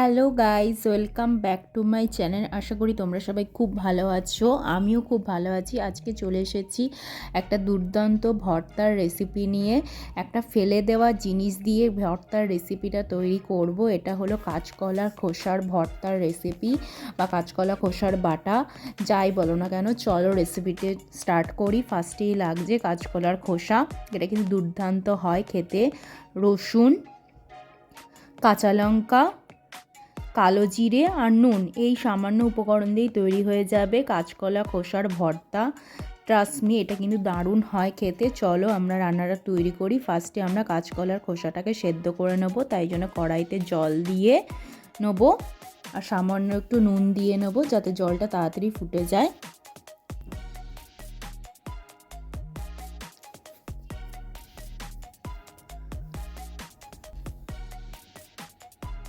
Hello guys welcome back to my channel. আশা করি তোমরা সবাই খুব ভালো আছো, আমিও খুব ভালো আছি। আজকে চলে এসেছি একটা দুর্দান্ত ভর্তার রেসিপি নিয়ে। একটা ফেলে দেওয়া জিনিস দিয়ে ভর্তার রেসিপিটা তৈরি করব। এটা হলো কাঁচকলার খোসার ভর্তার রেসিপি বা কাঁচকলা খোসার বাটা, যাই বলো না কেন। চলো রেসিপিতে স্টার্ট করি। ফার্স্টেই লাগছে কাঁচকলার খোসা। এটা কিন্তু দুর্দান্ত হয় খেতে। রসুন, কাঁচা লঙ্কা কালো জিরে আর নুন। এই সামান্য উপকরণ দিয়েই তৈরি হয়ে যাবে কাঁচকলা, খোসার ভর্তা। ট্রাসমি এটা কিন্তু দারুণ হয় খেতে। চলো আমরা রান্নাটা তৈরি করি। ফার্স্টে আমরা কাঁচকলার খোসাটাকে সেদ্ধ করে নেব। তাই জন্য কড়াইতে জল দিয়ে নেব। আর সামান্য একটু নুন দিয়ে নেব যাতে জলটা তাড়াতাড়ি ফুটে যায়।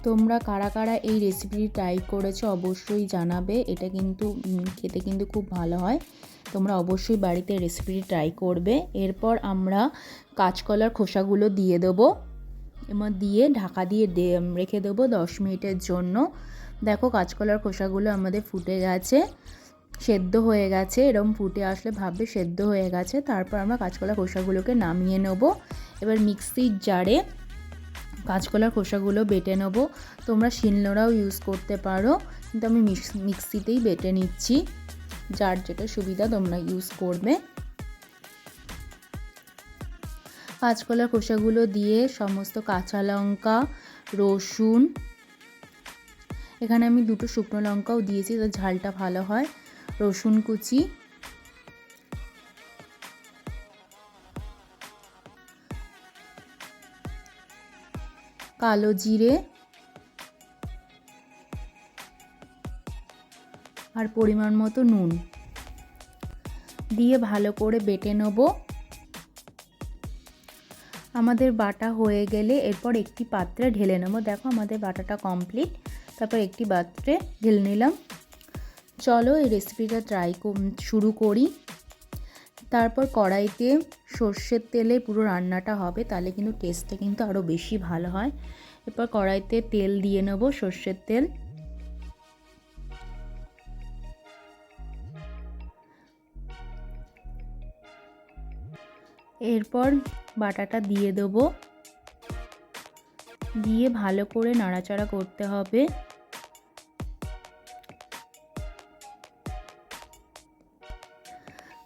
তোমরা কারা কারা এই রেসিপিটি ট্রাই করেছ অবশ্যই জানাবে। এটা কিন্তু খেতে কিন্তু খুব ভালো হয়। তোমরা অবশ্যই বাড়িতে রেসিপিটি ট্রাই করবে। এরপর আমরা কাঁচকলার খোসাগুলো দিয়ে দেবো। এবার দিয়ে ঢাকা দিয়ে রেখে দেবো দশ মিনিটের জন্য। দেখো কাঁচকলার খোসাগুলো আমাদের ফুটে গেছে, সেদ্ধ হয়ে গেছে। এরম ফুটে আসলে ভাববে সেদ্ধ হয়ে গেছে। তারপর আমরা কাঁচকলা খোসাগুলোকে নামিয়ে নেব। এবার মিক্সির জারে কাঁচকলার খোসাগুলো বেটে নেব। তোমরা শিলনোড়াও ইউজ করতে পারো, কিন্তু আমি মিক্সিতেই বেটে নিচ্ছি। যার যেটা সুবিধা তোমরা ইউজ করবে। কাঁচকলার খোসাগুলো দিয়ে সমস্ত কাঁচা লঙ্কা, রসুন, এখানে আমি দুটো শুকনো লঙ্কাও দিয়েছি তো ঝালটা ভালো হয়। রসুন কুচি কালো জিরে আর পরিমাণ মতো নুন। দিয়ে ভালো করে বেটে নেব। আমাদের বাটা হয়ে গেলে এরপর একটি পাত্রে ঢেলে নেব। দেখো আমাদের বাটাটা কমপ্লিট। তারপর একটি পাত্রে ঢেলে নিলাম। চলো এই রেসিপিটা ট্রাই শুরু করি। তারপর কড়াইতে সর্ষের তেলে পুরো রান্নাটা হবে, তাহলে কিন্তু টেস্টটা কিন্তু আরও বেশি ভালো হয়। এরপর কড়াইতে তেল দিয়ে নেব সর্ষের তেল। এরপর বাটাটা দিয়ে দেবো। দিয়ে ভালো করে নাড়াচাড়া করতে হবে।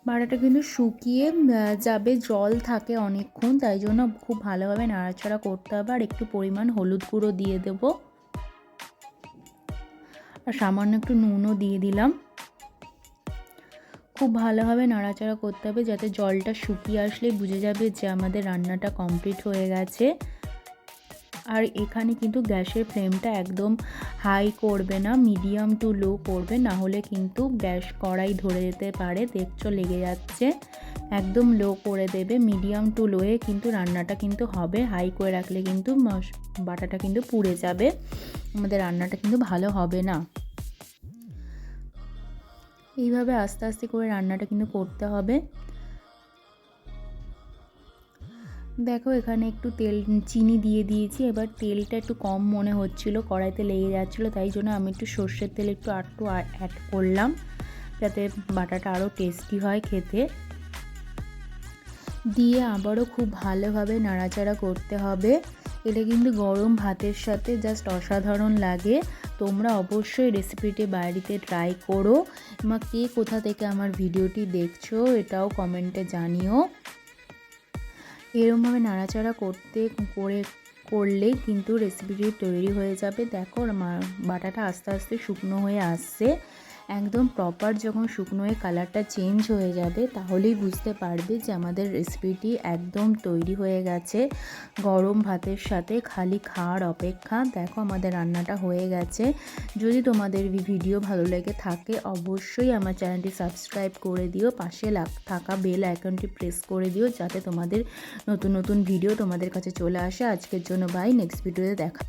বাটাটা কিন্তু শুকিয়ে যাবে, জল থাকে অনেকক্ষণ, তাই জন্য খুব ভালোভাবে নাড়াচাড়া করতে হবে আর একটু পরিমাণ হলুদ গুঁড়ো দিয়ে দেব। আর সামান্য একটু নুনও দিয়ে দিলাম। খুব ভালোভাবে নাড়াচাড়া করতে হবে যাতে জলটা শুকিয়ে আসলে বুঝে যাবে যে আমাদের রান্নাটা কমপ্লিট হয়ে গেছে। আর এখানে কিন্তু গ্যাসের ফ্লেমটা একদম হাই করবে না, মিডিয়াম টু লো করবে, না হলে কিন্তু গ্যাস কড়াই ধরে যেতে পারে, দেখছ লেগে যাচ্ছে। একদম লো করে দেবে, মিডিয়াম টু লোয়ে কিন্তু রান্নাটা কিন্তু হবে। হাই করে রাখলে কিন্তু বাটাটা কিন্তু পুড়ে যাবে। আমাদের রান্নাটা কিন্তু ভালো হবে না। এইভাবে আস্তে আস্তে করে রান্নাটা কিন্তু করতে হবে। দেখো এখানে একটু তেল, চিনি দিয়ে দিয়েছি। এবার তেলটা একটু কম মনে হচ্ছিল, কড়াইতে লেগে যাচ্ছিল, তাই জন্য আমি একটু সর্ষের তেল একটু আটটু অ্যাড করলাম, যাতে বাটাটা আরও টেস্টি হয় খেতে। দিয়ে আবারও খুব ভালোভাবে নাড়াচাড়া করতে হবে। এটা কিন্তু গরম ভাতের সাথে জাস্ট অসাধারণ লাগে। তোমরা অবশ্যই রেসিপিটি বাড়িতে ট্রাই করো। এবং কে কোথা থেকে আমার ভিডিওটি দেখছ, এটাও কমেন্টে জানিও। এরমভাবে নাড়াচাড়া করতে, করে, করলেই কিন্তু রেসিপিটি তৈরি হয়ে যাবে। দেখো বাটাটা আস্তে আস্তে শুকনো হয়ে আসছে। একদম প্রপার যখন শুকনো হয়ে কালারটা চেঞ্জ হয়ে যাবে, তাহলেই বুঝতে পারবে যে আমাদের রেসিপিটি একদম তৈরি হয়ে গেছে। গরম ভাতের সাথে খালি খাওয়ার অপেক্ষা। দেখো আমাদের রান্নাটা হয়ে গেছে। যদি তোমাদের ভিডিও ভালো লেগে থাকে, অবশ্যই আমার চ্যানেলটি সাবস্ক্রাইব করে দিও। পাশে থাকা বেল আইকনটি প্রেস করে দিও, যাতে তোমাদের নতুন নতুন ভিডিও তোমাদের কাছে চলে আসে। আজকের জন্য বাই নেক্সট ভিডিওতে দেখা